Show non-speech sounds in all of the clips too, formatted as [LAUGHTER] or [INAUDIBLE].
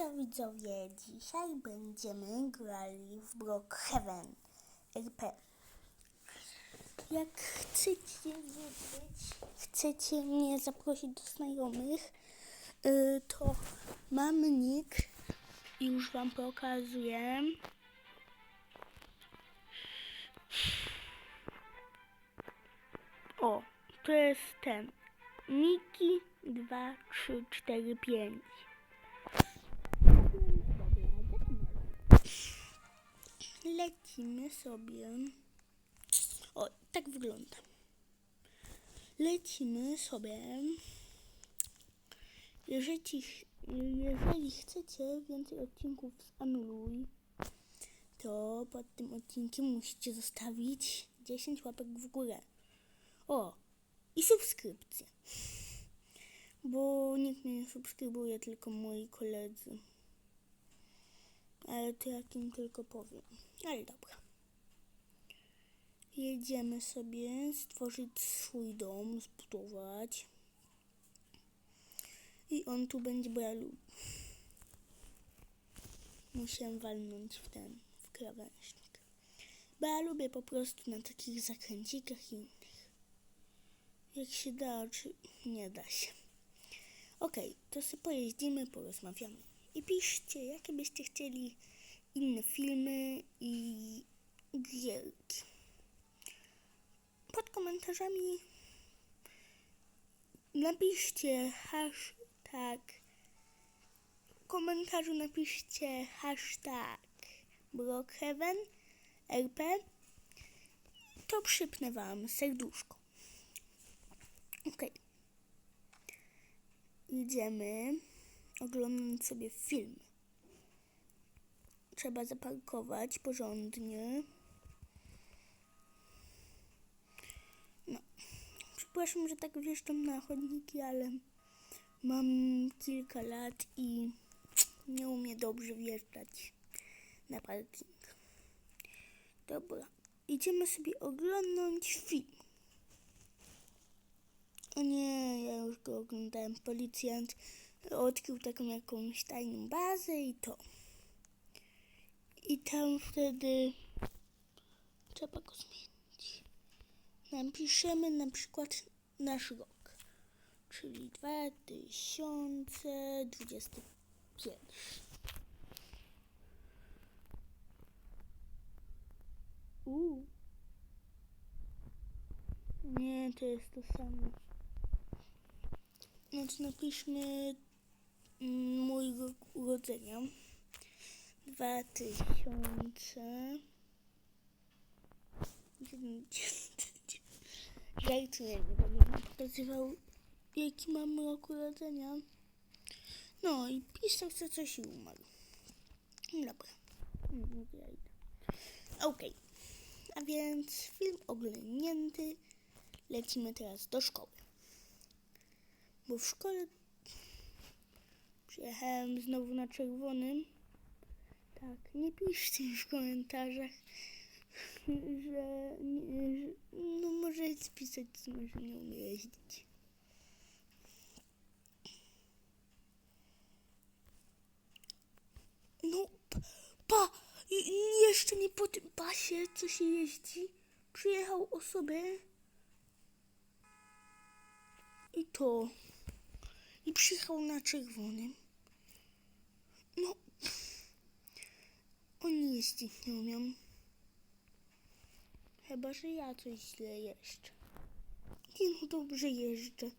to widzowie, dzisiaj będziemy grali w Brookhaven RP. Jak chcecie wiedzieć, chcecie mnie zaprosić do znajomych, y, to mam nick i już wam pokazuję. O, to jest ten. Miki 2, Lecimy sobie. O, tak wygląda. Lecimy sobie. Jeżeli, jeżeli chcecie więcej odcinków z Anuluj, to pod tym odcinkiem musicie zostawić 10 łapek w górę. O, i subskrypcję. Bo nikt mnie nie subskrybuje, tylko moi koledzy. Ale to jak im tylko powiem. Ale dobra. Jedziemy sobie stworzyć swój dom, zbudować. I on tu będzie, bo ja lubię. Musiałem walnąć w ten, w krawężnik. Bo ja lubię po prostu na takich zakręcikach innych. Jak się da, czy nie da się. Okej, to sobie pojeździmy, porozmawiamy. I piszcie, jakie byście chcieli inne filmy i gierki. Pod komentarzami napiszcie hashtag w komentarzu napiszcie hashtag Brookhaven RP to przypnę wam serduszko. Okej. Idziemy oglądać sobie film. Trzeba zaparkować porządnie. No. Przepraszam, że tak wjeżdżam na chodniki, ale mam kilka lat i nie umiem dobrze wjeżdżać na parking. Dobra. Idziemy sobie oglądać film. O nie, ja już go oglądałem. Policjant odkrył taką jakąś tajną bazę i to. I tam wtedy trzeba go zmienić. Napiszemy na przykład nasz rok, czyli 2021. Uuu. Nie, to jest to samo. Znaczy napiszmy rok urodzenia. 2000. Żartuję, nie będę pokazywał jaki mam rok urodzenia. No i pisał sobie coś i umarł. Dobra. Okej. A więc film oglądnięty. Lecimy teraz do szkoły. Bo w szkole przyjechałem znowu na czerwonym. Tak, nie piszcie w komentarzach, [LAUGHS] że, nie, że no możecie spisać, że nie umie jeździć. No, pa, jeszcze nie po tym pasie, co się jeździ, przyjechał osobę i to, i przyjechał na czerwonym. No, oni jeździć nie umiem. Chyba, że ja coś źle jeszcze. Nie no, dobrze jeżdżę.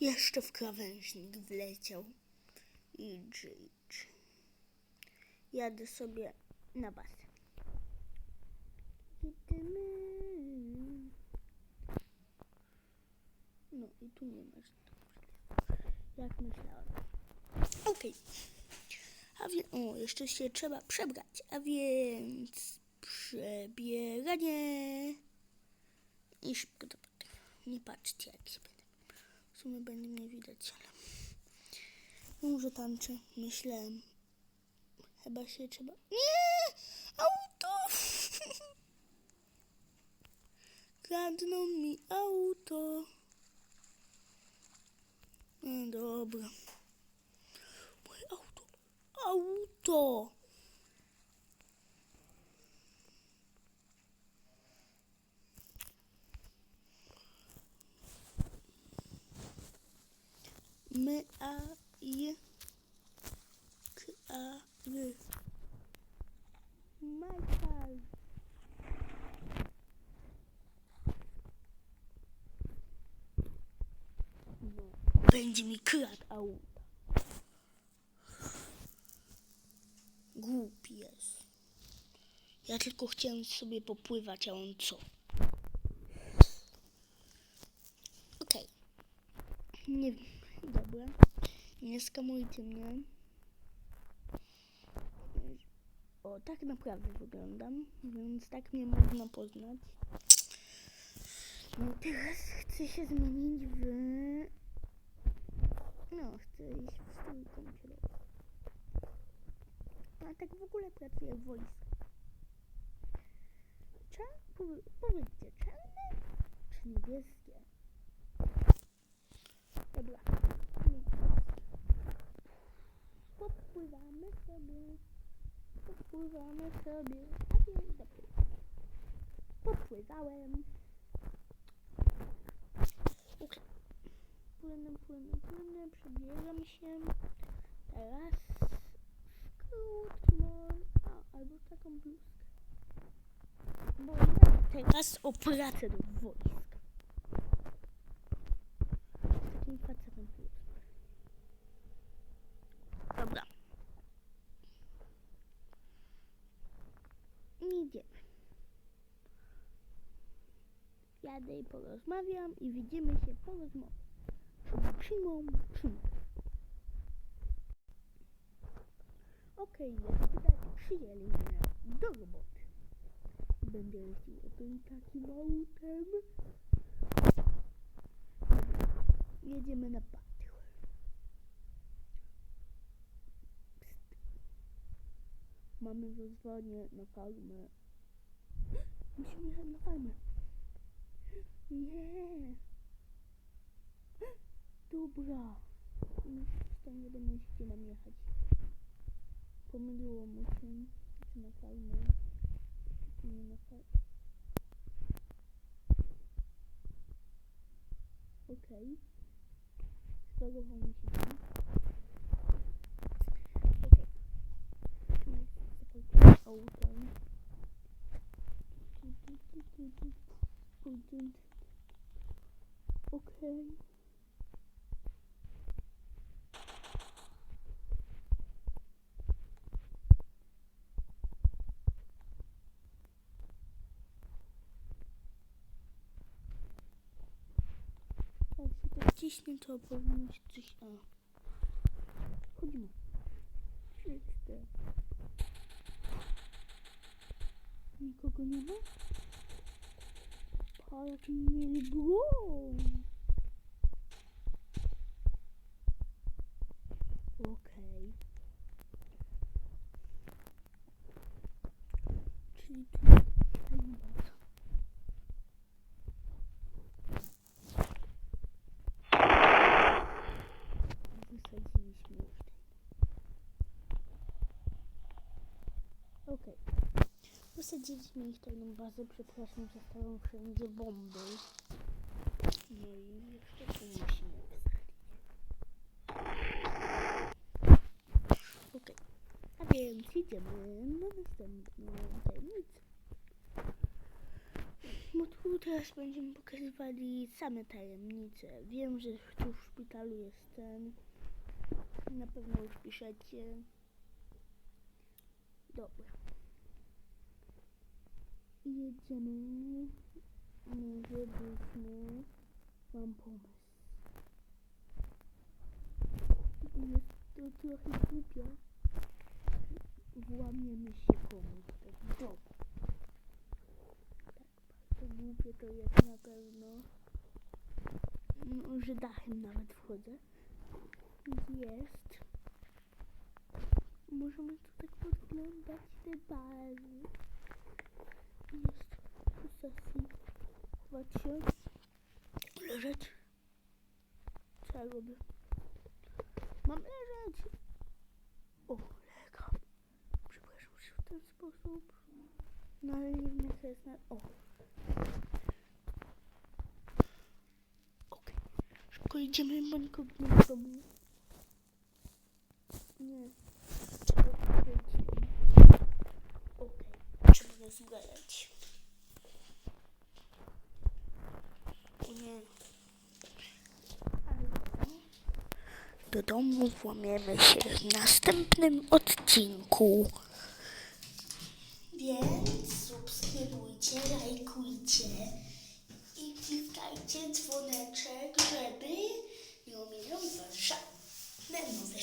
Jeszcze w krawężnik wleciał. I dż. Jadę sobie na basen. Jedziemy. No i tu nie masz. Jak myślałem. Okej. Więc, o, jeszcze się trzeba przebrać, a więc przebieranie. I szybko do potem. Nie patrzcie, jak się będę. W sumie będzie mnie widać, ale może tańczę, myślałem. Chyba się trzeba... Nie! Auto! [LAUGHS] Kradną mi auto. No dobra. Moje auto. to? My, a, i, k, a, r. Michael. No, będzie mi kradł auta. Jest. Ja tylko chciałem sobie popływać, a on co? Okej. Nie wiem. Dobra. Nie skamujcie mnie. O, tak naprawdę wyglądam, więc tak mnie można poznać. No teraz chcę się zmienić w... No, chcę iść w stój kąpielowy. Tak w ogóle pracuję w wojsku. Powiedzcie, czarne czy niebieskie? Dobra. Popływamy sobie. Popływamy sobie. A więc dobra. Popływałem. Płynę, płynę, płynę, przebieram się. Teraz skrót mam. A, albo taką bluzkę. Bo ja teraz o pracę do wojska. Takim facetem tu. Dobra. Idziemy. Jadę i porozmawiam i widzimy się po rozmowie. Czyli przyjmą Okej, jest widać, przyjęli mnie do roboty. Będę jeździł tym takim autem. Jedziemy na. Psst. Mamy wezwanie na farmę. Musimy jechać na farmę. Nie. Dobra. Tam nie będę musicie nam jechać. Pomyliło mu się. Czy na farmę. Czy nie na farmę. Okej. Sparował mi się tam. Okej. Tu jest zaparkowane autem. Tu, tu, tu, tu, tu. Pójdę. Okej. Jak się to wciśnie, to powinno się coś... A. Chodzimy. Czyste. Nikogo nie ma? Pa, jaki mieli broń. Okej. Czyli tu... Fajnie bardzo. Wysadziliśmy już ten. Okej. Wysadziliśmy ich tajną bazę. Przepraszam, że stają wszędzie bomby. No i jeszcze tu musimy. Okej. A więc idziemy na następną tajemnicę. No tu teraz będziemy pokazywali same tajemnice. Wiem, że tu w szpitalu jest ten. Na pewno już piszecie. Dobra. I jedziemy. Może byśmy... Mam pomysł. Jest to trochę głupie. Włamiemy się komuś do domu. Tak, bardzo głupie to jest na pewno. No, że dachem nawet wchodzę. Jest. Możemy tu tak podglądać te bazy jest w sesji. Macie leżeć. Co ja robię? Mam leżeć. O, legam. Przepraszam, że w ten sposób. No ale nie wiem, jak jest na... O. Okej. Okay. Szybko idziemy, bo nikogo nie ma domu. Nie. Nie. Do domu włamiemy się w następnym odcinku. Więc subskrybujcie, lajkujcie i klikajcie dzwoneczek, żeby nie ominąć was żadne nowe